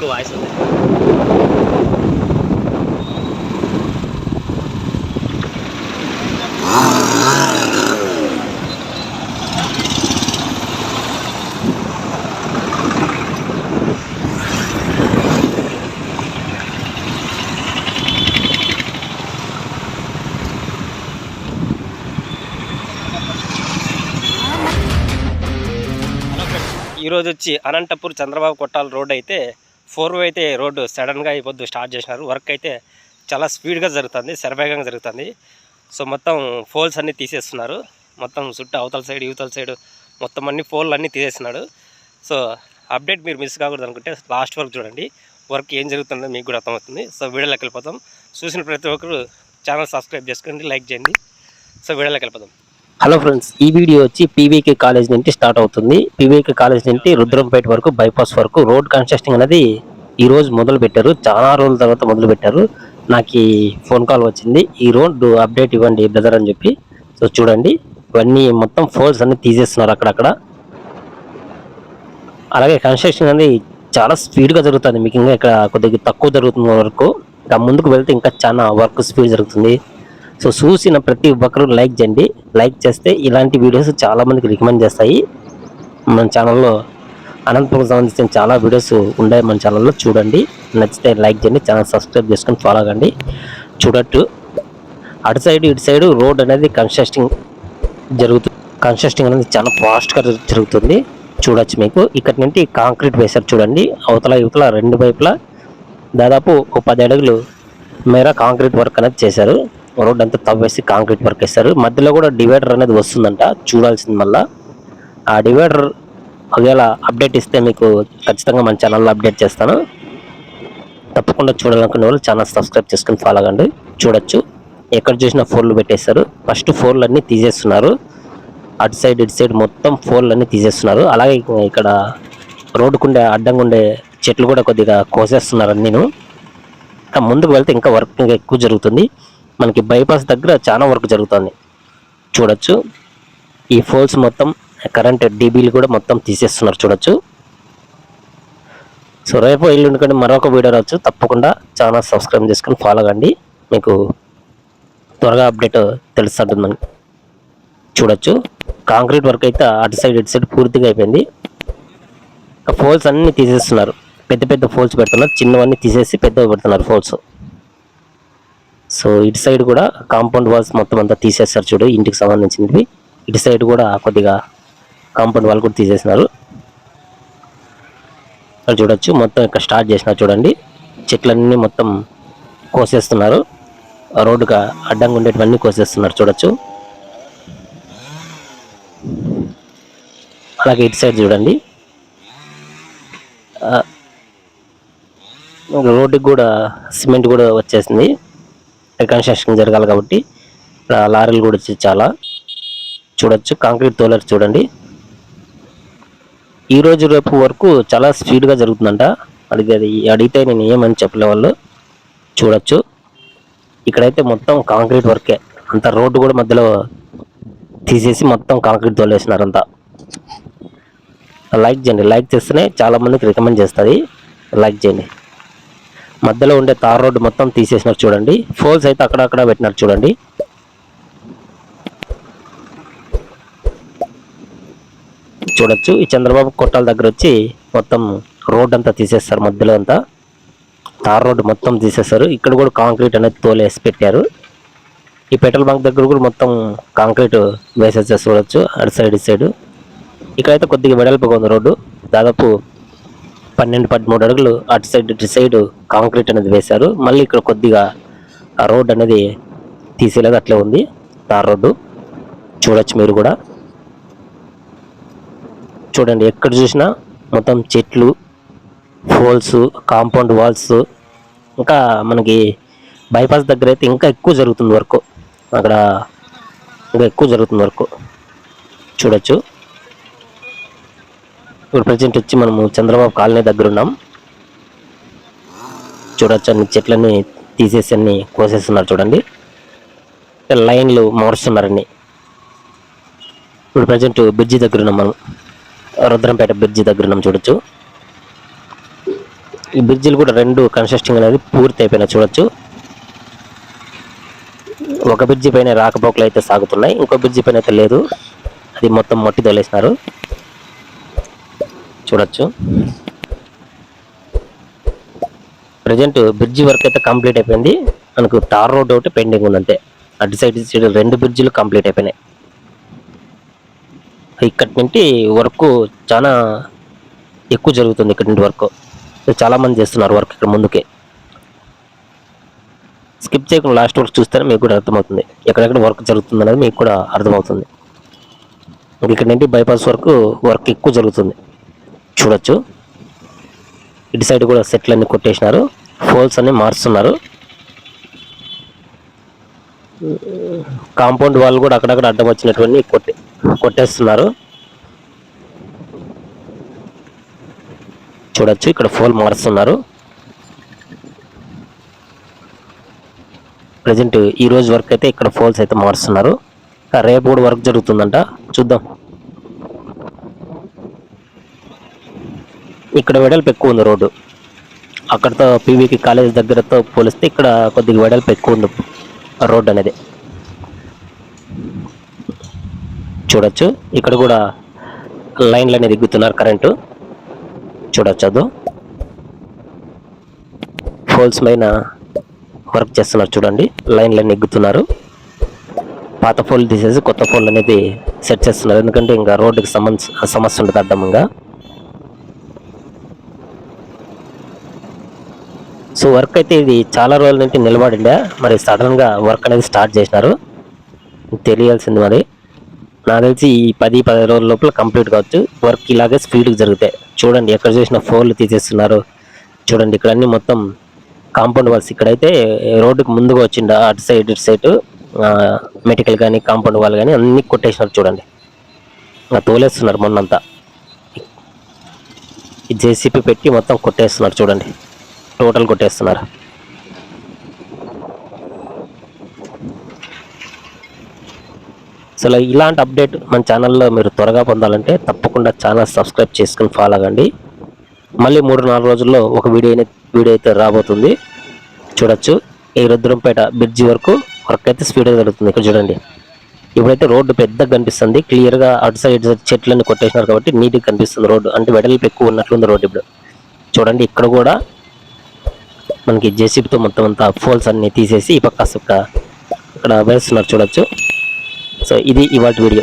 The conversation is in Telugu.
ఎక్కువ వాయిస్ ఉంది ఈరోజు వచ్చి అనంతపూర్ చంద్రబాబు కొట్టాల రోడ్ అయితే ఫోర్ వే అయితే రోడ్డు సడన్గా అయిపోద్దు పొద్దు స్టార్ట్ చేసినారు. వర్క్ అయితే చాలా స్పీడ్గా జరుగుతుంది శరవేగంగా జరుగుతుంది. సో మొత్తం ఫోల్స్ అన్నీ తీసేస్తున్నారు. మొత్తం చుట్టూ అవతల సైడ్ యువతల సైడ్ మొత్తం అన్ని ఫోన్లు అన్నీ తీసేస్తున్నాడు సో అప్డేట్ మీరు మిస్ కాకూడదు అనుకుంటే లాస్ట్ వరకు చూడండి. వర్క్ ఏం జరుగుతుందో మీకు కూడా అర్థమవుతుంది. సో వీడియోలోకి వెళ్ళిపోతాం చూసిన ప్రతి ఒక్కరు ఛానల్ సబ్స్క్రైబ్ చేసుకోండి లైక్ చేయండి. సో వీడియోలోకి వెళ్ళిపోతాం హలో ఫ్రెండ్స్ ఈ వీడియో వచ్చి పీవీకే కాలేజ్ నుంచి స్టార్ట్ అవుతుంది. పీవీకే కాలేజ్ నుండి రుద్రంపేట వరకు బైపాస్ వరకు రోడ్ కన్స్ట్రక్షన్ అనేది ఈ రోజు మొదలు పెట్టారు. చాలా రోజుల తర్వాత మొదలు పెట్టారు. నాకు ఈ ఫోన్ కాల్ వచ్చింది. ఈ రోడ్ అప్డేట్ ఇవ్వండి బ్రదర్ అని చెప్పి. సో చూడండి ఇవన్నీ మొత్తం ఫోల్స్ అన్ని తీసేస్తున్నారు అక్కడక్కడ. అలాగే కన్స్ట్రక్షన్ అనేది చాలా స్పీడ్గా జరుగుతుంది. మీకు ఇంకా ఇక్కడ కొద్దిగా తక్కువ జరుగుతుంది వరకు. ఇంకా ముందుకు వెళ్తే ఇంకా చాలా వర్క్ స్పీడ్ జరుగుతుంది. సో చూసిన ప్రతి ఒక్కరు లైక్ చేయండి. లైక్ చేస్తే ఇలాంటి వీడియోస్ చాలామందికి రికమెండ్ చేస్తాయి. మన ఛానల్లో అనంతపురం సంబంధించిన చాలా వీడియోస్ ఉన్నాయి మన ఛానల్లో. చూడండి. నచ్చితే లైక్ చేయండి. ఛానల్ సబ్స్క్రైబ్ చేసుకొని ఫాలో అవ్వండి చూడట్టు అటు సైడ్ ఇటు సైడ్ రోడ్ అనేది కన్స్ట్రక్టింగ్ జరుగుతుంది కన్స్ట్రక్టింగ్ అనేది చాలా ఫాస్ట్గా జరుగుతుంది. చూడొచ్చు మీకు. ఇక్కడ నుండి కాంక్రీట్ వేశారు చూడండి. అవతల ఇవతల రెండు వైపులా దాదాపు ఒక పది అడుగులు మేర కాంక్రీట్ వర్క్ అనేది చేశారు. రోడ్ అంతా తవ్వేసి కాంక్రీట్ వర్క్ వేస్తారు మధ్యలో కూడా డివైడర్ అనేది వస్తుందంట. చూడాల్సింది మళ్ళా. ఆ డివైడర్ ఒకవేళ అప్డేట్ ఇస్తే మీకు ఖచ్చితంగా మన ఛానల్లో అప్డేట్ చేస్తాను. తప్పకుండా చూడాలనుకునే వాళ్ళు ఛానల్ సబ్స్క్రైబ్ చేసుకుని ఫాలో అవ్వండి చూడొచ్చు. ఎక్కడ చూసినా ఫోన్లు పెట్టేస్తారు ఫస్ట్ ఫోన్లు అన్నీ తీసేస్తున్నారు. అటు సైడ్ ఇటు సైడ్ మొత్తం ఫోన్లు అన్నీ తీసేస్తున్నారు. అలాగే ఇక్కడ రోడ్డుకుండే అడ్డంగా ఉండే చెట్లు కూడా కొద్దిగా కోసేస్తున్నారు నేను ఇంకా ముందుకు వెళ్తే ఇంకా వర్క్ ఇంకా ఎక్కువ జరుగుతుంది. మనకి బైపాస్ దగ్గర చాలా వర్క్ జరుగుతుంది. చూడొచ్చు. ఈ ఫోల్స్ మొత్తం కరెంట్ డీబీలు కూడా మొత్తం తీసేస్తున్నారు చూడొచ్చు. సో రేపు ఎల్లుండి కంటే మరొక వీడియో రావచ్చు. తప్పకుండా ఛానల్ సబ్స్క్రైబ్ చేసుకొని ఫాలో కండి. మీకు త్వరగా అప్డేట్ తెలుస్తుంటుందని చూడొచ్చు. కాంక్రీట్ వర్క్ అయితే అటు సైడ్ ఇటు సైడ్ పూర్తిగా అయిపోయింది. ఫోల్స్ అన్నీ తీసేస్తున్నారు. పెద్ద పెద్ద ఫోల్స్ పెడుతున్నారు. చిన్నవన్నీ తీసేసి పెద్దవి పెడుతున్నారు ఫోల్స్ సో ఇటు సైడ్ కూడా కాంపౌండ్ వాల్స్ మొత్తం అంతా తీసేస్తారు చూడు ఇంటికి సంబంధించినవి. ఇటు సైడ్ కూడా కొద్దిగా కాంపౌండ్ వాల్ కూడా తీసేసినారు. ఇక్కడ చూడొచ్చు మొత్తం ఇక్కడ స్టార్ట్ చేసినారు చూడండి. చెట్లన్నీ మొత్తం కోసేస్తున్నారు. ఆ రోడ్డుగా అడ్డంగా ఉండేటివన్నీ కోసేస్తున్నారు చూడొచ్చు. అలాగే ఇటు సైడ్ చూడండి. రోడ్డుకి కూడా సిమెంట్ కూడా వచ్చేసింది. రికన్స్ట్రక్షన్ జరగాలి కాబట్టి లారీలు కూడా వచ్చి చాలా చూడొచ్చు. కాంక్రీట్ తోలర్ చూడండి. ఈ రోజు రేపు వరకు చాలా స్పీడ్గా జరుగుతుందంట. అడిగేది అది అడిగితే నేను ఏమని చెప్పలే వాళ్ళు. చూడొచ్చు. ఇక్కడైతే మొత్తం కాంక్రీట్ వర్కే అంత రోడ్డు కూడా మధ్యలో తీసేసి మొత్తం కాంక్రీట్ తోలేసినారు అంతా లైక్ చేయండి. లైక్ చేస్తేనే చాలామందికి రికమెండ్ చేస్తుంది. లైక్ చేయండి. మధ్యలో ఉండే తార్ రోడ్డు మొత్తం తీసేసినారు చూడండి. ఫోల్స్ అయితే అక్కడక్కడ పెట్టినారు చూడండి. చూడొచ్చు. ఈ చంద్రబాబు కొట్టాల దగ్గర వచ్చి మొత్తం రోడ్ అంతా తీసేస్తారు మధ్యలో అంతా. తార్ రోడ్డు మొత్తం తీసేస్తారు. ఇక్కడ కూడా కాంక్రీట్ అనేది తోలేసి పెట్టారు. ఈ పెట్రోల్ బంక్ దగ్గర కూడా మొత్తం కాంక్రీట్ వేసేసేసి చూడొచ్చు. అటు సైడ్ ఇటు సైడ్. ఇక్కడైతే కొద్దిగా వెడల్పుగా ఉంది రోడ్డు. దాదాపు పన్నెండు పదమూడు అడుగులు అటు సైడ్ ఇటు సైడ్ కాంక్రీట్ అనేది వేశారు. మళ్ళీ ఇక్కడ కొద్దిగా రోడ్ అనేది తీసేలాగా అట్లే ఉంది. తార్ రోడ్డు చూడొచ్చు మీరు కూడా. చూడండి ఎక్కడ చూసినా మొత్తం చెట్లు ఫోల్స్ కాంపౌండ్ వాల్స్ ఇంకా మనకి బైపాస్ దగ్గర అయితే ఇంకా ఎక్కువ జరుగుతుంది వరకు. అక్కడ ఇంకా ఎక్కువ జరుగుతుంది వరకు. చూడొచ్చు. ఇప్పుడు ప్రజెంట్ వచ్చి మనము చంద్రబాబు కాలనీ దగ్గర ఉన్నాం. చూడొచ్చు అన్ని చెట్లన్నీ తీసేసి అన్ని కోసేస్తున్నారు చూడండి. లైన్లు మారుస్తున్నారన్ని. ఇప్పుడు ప్రజెంట్ బ్రిడ్జి దగ్గర ఉన్నాం మనం. రుద్రంపేట బ్రిడ్జి దగ్గర ఉన్నాం చూడొచ్చు. ఈ బ్రిడ్జిలు కూడా రెండు కన్స్ట్రక్షన్ అనేది పూర్తి అయిపోయినా చూడొచ్చు. ఒక బ్రిడ్జి పైన రాకపోకలు అయితే సాగుతున్నాయి. ఇంకో బ్రిడ్జి పైన అయితే లేదు. అది మొత్తం మట్టి తోలేసినారు. చూడొచ్చు. ప్రజెంట్ బ్రిడ్జి వర్క్ అయితే కంప్లీట్ అయిపోయింది. మనకు టార్ రోడ్ ఒకటి పెండింగ్ ఉందంటే అటు సైడ్ సైడ్ రెండు బ్రిడ్జిలు కంప్లీట్ అయిపోయినాయి. ఇక్కడి నుండి వర్క్ చాలా ఎక్కువ జరుగుతుంది ఇక్కడ నుండి వర్క్ చాలామంది చేస్తున్నారు వర్క్ ఇక్కడ ముందుకే. స్కిప్ చేయకుండా లాస్ట్ వర్క్ చూస్తేనే మీకు కూడా అర్థమవుతుంది. ఎక్కడెక్కడ వర్క్ జరుగుతుంది అనేది మీకు కూడా అర్థమవుతుంది. ఇక్కడ నుండి బైపాస్ వరకు వర్క్ ఎక్కువ జరుగుతుంది. చూడొచ్చు. ఇటు సైడ్ కూడా సెట్లు అన్ని కొట్టేసినారు. ఫోల్స్ అన్ని మారుస్తున్నారు కాంపౌండ్ వాళ్ళు కూడా అక్కడక్కడ అడ్డం వచ్చినటువంటి కొట్టే కొట్టేస్తున్నారు. చూడొచ్చు ఇక్కడ ఫోల్ మారుస్తున్నారు ప్రజెంట్ ఈ రోజు వర్క్ అయితే ఇక్కడ ఫోల్స్ అయితే మారుస్తున్నారు రేపు కూడా వర్క్ జరుగుతుందంట. చూద్దాం. ఇక్కడ వెడల్పు ఎక్కువ ఉంది రోడ్డు. అక్కడతో పీవీకి కాలేజ్ దగ్గరతో పోలిస్తే ఇక్కడ కొద్దిగా వెడల్పు ఎక్కువ ఉంది రోడ్డు అనేది. చూడొచ్చు. ఇక్కడ కూడా లైన్లు అనేది దిగుతున్నారు కరెంటు. చూడొచ్చు అది. ఫోల్స్ పైన వర్క్ చేస్తున్నారు చూడండి. లైన్లు అన్ని ఎగ్గుతున్నారు పాత ఫోన్లు తీసేసి కొత్త ఫోన్లు అనేది సెట్ చేస్తున్నారు. ఎందుకంటే ఇంకా రోడ్డుకి సమస్య సమస్య ఉంటుంది అడ్డంగా. సో వర్క్ అయితే ఇది చాలా రోజుల నుంచి నిలబడిందా? మరి సడన్గా వర్క్ అనేది స్టార్ట్ చేసినారు. తెలియాల్సింది మరి. నాకు తెలిసి ఈ పది పది రోజుల లోపల కంప్లీట్ కావచ్చు. వర్క్ ఇలాగే స్పీడ్గా జరుగుతాయి చూడండి ఎక్కడ చూసిన ఫోన్లు తీసేస్తున్నారు. చూడండి ఇక్కడ అన్ని మొత్తం కాంపౌండ్ వాల్స్ ఇక్కడైతే రోడ్డుకి ముందుగా వచ్చిండ అటు సైడ్ ఇటు సైడ్ మెడికల్ కానీ కాంపౌండ్ వాల్ కానీ అన్ని కొట్టేసినారు చూడండి. తోలేస్తున్నారు మొన్నంతా. జేసీపీ పెట్టి మొత్తం కొట్టేస్తున్నారు చూడండి. టోటల్ కొట్టేస్తున్నారు. అసలు ఇలాంటి అప్డేట్ మన ఛానల్లో మీరు త్వరగా పొందాలంటే తప్పకుండా ఛానల్ సబ్స్క్రైబ్ చేసుకుని ఫాలో అవ్వండి. మళ్ళీ మూడు నాలుగు రోజుల్లో ఒక వీడియో వీడియో అయితే రాబోతుంది. చూడొచ్చు. ఈ రుద్రంపేట బ్రిడ్జి వరకు వర్క్ అయితే స్పీడ్గా జరుగుతుంది. ఇక్కడ చూడండి. ఇప్పుడైతే రోడ్డు పెద్దగా కనిపిస్తుంది. క్లియర్గా అటు సైడ్ సైడ్ చెట్లన్నీ కొట్టేసినారు కాబట్టి నీట్గా కనిపిస్తుంది రోడ్డు. అంటే వెడల్పు ఎక్కువ ఉన్నట్లుంది రోడ్డు ఇప్పుడు. చూడండి ఇక్కడ కూడా మనకి జేసీబీతో మొత్తం అంతా ఫోల్స్ అన్ని తీసేసి ఈ పక్క సుక్క ఇక్కడ వేస్తున్నారు చూడొచ్చు. సో ఇది ఇవాటి వీడియో